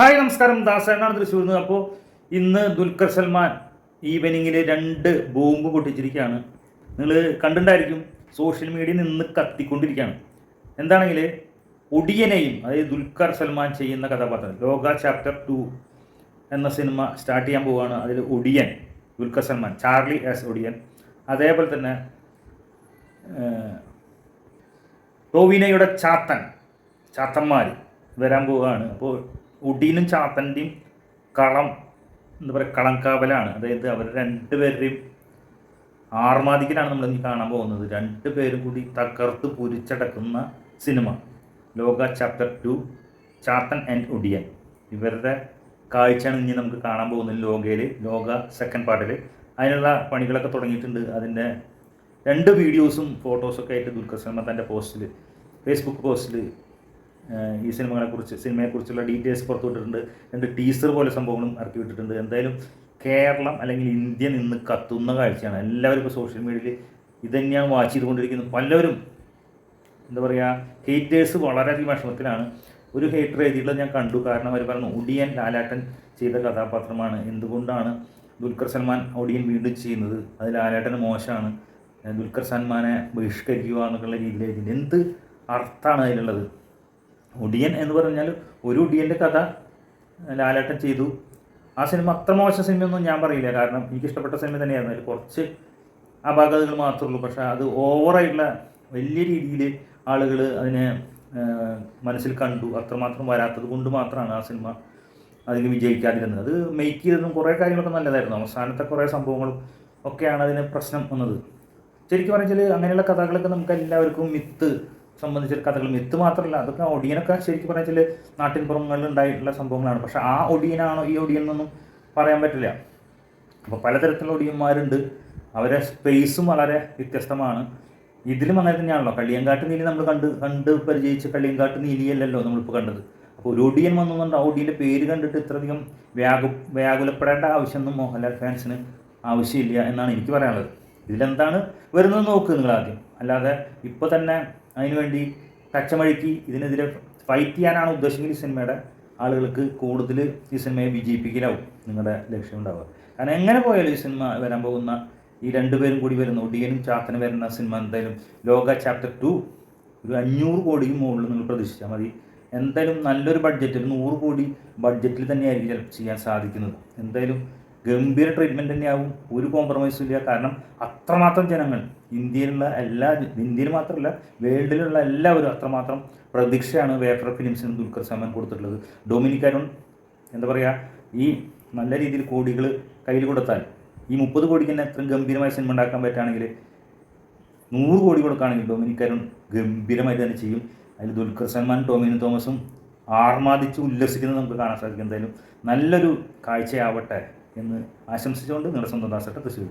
Hi നമസ്കാരം. ദാസേനാണ് തൃശ്ശൂർ നിന്ന്. അപ്പോൾ ഇന്ന് ദുൽഖർ സൽമാൻ ഈവനിങ്ങിൽ രണ്ട് ബോംബ് പൊട്ടിച്ചിരിക്കുകയാണ്. നിങ്ങൾ കണ്ടിട്ടുണ്ടായിരിക്കും സോഷ്യൽ മീഡിയ നിന്ന് കത്തിക്കൊണ്ടിരിക്കുകയാണ്. എന്താണെങ്കിൽ ഒടിയനെയും അതായത് ദുൽഖർ സൽമാൻ ചെയ്യുന്ന കഥാപാത്രം ലോക ചാപ്റ്റർ ടു എന്ന സിനിമ സ്റ്റാർട്ട് ചെയ്യാൻ പോവുകയാണ്. അതിൽ ഒടിയൻ ദുൽഖർ സൽമാൻ ചാർലി എസ് ഒടിയൻ. അതേപോലെ തന്നെ ടോവിനയുടെ ചാത്തൻ ചാത്തന്മാർ വരാൻ പോവുകയാണ്. അപ്പോൾ ഒടീനും ചാത്തന്റെയും കളം എന്താ പറയുക കളങ്കാവലാണ്. അതായത് അവർ രണ്ടുപേരുടെയും ആർമാദിക്കലാണ് നമ്മൾ ഇനി കാണാൻ പോകുന്നത്. രണ്ട് പേരും കൂടി തകർത്ത് പുരിച്ചടക്കുന്ന cinema. Loka chapter two Chathan and Odiyan. ഇവരുടെ കാഴ്ചയാണ് ഇനി നമുക്ക് കാണാൻ പോകുന്നത് ലോകയിൽ ലോക സെക്കൻഡ് പാർട്ടിൽ അതിനുള്ള പണികളൊക്കെ തുടങ്ങിയിട്ടുണ്ട്. അതിന്റെ രണ്ട് വീഡിയോസും ഫോട്ടോസൊക്കെ ആയിട്ട് ദുൽഖർ സൽമാൻ തന്റെ പോസ്റ്റിൽ ഫേസ്ബുക്ക് പോസ്റ്റിൽ ഈ സിനിമകളെക്കുറിച്ച് സിനിമയെക്കുറിച്ചുള്ള ഡീറ്റെയിൽസ് പുറത്തു വിട്ടിട്ടുണ്ട് രണ്ട് ടീസർ പോലെ സംഭവങ്ങളും ഇറക്കി വിട്ടിട്ടുണ്ട്. എന്തായാലും കേരളം അല്ലെങ്കിൽ ഇന്ത്യ നിന്ന് കത്തുന്ന കാഴ്ചയാണ്. എല്ലാവരും ഇപ്പോൾ സോഷ്യൽ മീഡിയയിൽ ഇത് തന്നെയാണ് വാച്ച് ചെയ്തുകൊണ്ടിരിക്കുന്നത്. പലവരും എന്താ പറയുക ഹേറ്റേഴ്സ് വളരെയധികം വിഷമത്തിലാണ്. ഒരു ഹേറ്റർ എഴുതിയിട്ടുള്ളത് ഞാൻ കണ്ടു. കാരണം അവർ പറഞ്ഞു ഒടിയൻ ലാലാട്ടൻ ചെയ്ത കഥാപാത്രമാണ്. എന്തുകൊണ്ടാണ് ദുൽഖർ സൽമാൻ ഒടിയൻ വീണ്ടും ചെയ്യുന്നത്? അത് ലാലാട്ടന് മോശമാണ്. ദുൽഖർ സൽമാനെ ബഹിഷ്കരിക്കുക എന്നൊക്കെയുള്ള രീതിയിൽ എന്ത് അർത്ഥമാണ് അതിലുള്ളത്? ഒടിയൻ എന്ന് പറഞ്ഞാൽ ഒരു ഒടിയന്റെ കഥ ലാലേട്ടൻ ചെയ്തു. ആ സിനിമ അത്ര മോശം സിനിമയൊന്നും ഞാൻ പറയില്ല. കാരണം എനിക്ക് ഇഷ്ടപ്പെട്ട സിനിമ തന്നെയായിരുന്നു. അതിൽ കുറച്ച് അപാകതകൾ മാത്രമേ ഉള്ളൂ. പക്ഷേ അത് ഓവറായിട്ടുള്ള വലിയ രീതിയിൽ ആളുകൾ അതിനെ മനസ്സിൽ കണ്ടു. അത്രമാത്രം വരാത്തത് കൊണ്ട് മാത്രമാണ് ആ സിനിമ അതിന് വിജയിക്കാതിരുന്നത്. അത് മേക്ക് ചെയ്തതും കുറേ കാര്യങ്ങളൊക്കെ നല്ലതായിരുന്നു. അവസാനത്തെ കുറേ സംഭവങ്ങളും ഒക്കെയാണ് അതിന് പ്രശ്നം വന്നത്. ശരിക്കും പറഞ്ഞാൽ അങ്ങനെയുള്ള കഥകളൊക്കെ നമുക്ക് എല്ലാവർക്കും മിത്ത് സംബന്ധിച്ച കഥകൾ മിത്ത് മാത്രമല്ല അതൊക്കെ ഒടിയനൊക്കെ ശരിക്കും പറഞ്ഞാൽ നാട്ടിൻ പുറങ്ങളിൽ ഉണ്ടായിട്ടുള്ള സംഭവങ്ങളാണ്. പക്ഷെ ആ ഒടിയനാണോ ഈ ഒടിയൻ എന്നൊന്നും പറയാൻ പറ്റില്ല. അപ്പോൾ പലതരത്തിലുള്ള ഒടിയന്മാരുണ്ട്. അവരെ സ്പേസും വളരെ വ്യത്യസ്തമാണ്. ഇതിലും അങ്ങനെ തന്നെയാണല്ലോ. കള്ളിയങ്കാട്ട് നീലി നമ്മൾ കണ്ട് കണ്ട് പരിചയിച്ച് കള്ളിയങ്കാട്ട് നീലിയല്ലല്ലോ നമ്മളിപ്പോൾ കണ്ടത്. അപ്പോൾ ഒരു ഒടിയൻ വന്നുകൊണ്ട് ആ ഒടിയന്റെ പേര് കണ്ടിട്ട് ഇത്രയധികം വ്യാകു വ്യാകുലപ്പെടേണ്ട ആവശ്യമൊന്നും മോഹൻലാൽ ഫാൻസിന് ആവശ്യമില്ല എന്നാണ് എനിക്ക് പറയാനുള്ളത്. ഇതിലെന്താണ് വരുന്നത് നോക്ക് നിങ്ങൾ ആദ്യം. അല്ലാതെ ഇപ്പോൾ തന്നെ അതിനുവേണ്ടി കച്ചമഴുക്കി ഇതിനെതിരെ ഫൈറ്റ് ചെയ്യാനാണ് ഉദ്ദേശിക്കുന്നത് ഈ സിനിമയുടെ ആളുകൾക്ക് കൂടുതൽ ഈ സിനിമയെ വിജയിപ്പിക്കലാവും നിങ്ങളുടെ ലക്ഷ്യം ഉണ്ടാവുക. കാരണം എങ്ങനെ പോയാലും ഈ സിനിമ വരാൻ പോകുന്ന ഈ രണ്ടുപേരും കൂടി വരുന്ന. ഒടിയനും ചാത്തനും വരുന്ന സിനിമ എന്തായാലും ലോക ചാപ്റ്റർ ടു ഒരു അഞ്ഞൂറ് കോടിയും മുകളിൽ നിങ്ങൾ പ്രതീക്ഷിച്ചാൽ മതി. എന്തായാലും നല്ലൊരു ബഡ്ജറ്റ് ഒരു നൂറ് കോടി ബഡ്ജറ്റിൽ തന്നെയായിരിക്കും ചെയ്യാൻ സാധിക്കുന്നത്. എന്തായാലും ഗംഭീര ട്രീറ്റ്മെന്റ് തന്നെയാവും. ഒരു കോംപ്രമൈസും ഇല്ല. കാരണം അത്രമാത്രം ജനങ്ങൾ ഇന്ത്യയിലുള്ള എല്ലാ ഇന്ത്യയിൽ മാത്രമല്ല വേൾഡിലുള്ള എല്ലാവരും അത്രമാത്രം പ്രതീക്ഷയാണ് വേഫർ ഫിലിംസിന് ദുൽഖർ സൽമാൻ കൊടുത്തിട്ടുള്ളത്. ഡൊമിനിക് അരുൺ എന്താ പറയുക ഈ നല്ല രീതിയിൽ കോടികൾ കയ്യിൽ കൊടുത്താൽ ഈ മുപ്പത് കോടിക്ക് തന്നെ എത്ര ഗംഭീരമായ സിനിമ ഉണ്ടാക്കാൻ പറ്റുകയാണെങ്കിൽ നൂറ് കോടി കൊടുക്കുകയാണെങ്കിൽ ഡൊമിനിക് അരുൺ ഗംഭീരമായിട്ട് തന്നെ ചെയ്യും. അതിൽ ദുൽഖർ സൽമാൻ ടോമിനി തോമസും ആർമാദിച്ച് ഉല്ലസിക്കുന്നത് നമുക്ക് കാണാൻ സാധിക്കും എന്തായാലും. നല്ലൊരു കാഴ്ചയാവട്ടെ. എന്ന് ആശംസിച്ചുകൊണ്ട് നിങ്ങളുടെ സ്വന്തം ദാസേട്ട തൃശ്ശൂർ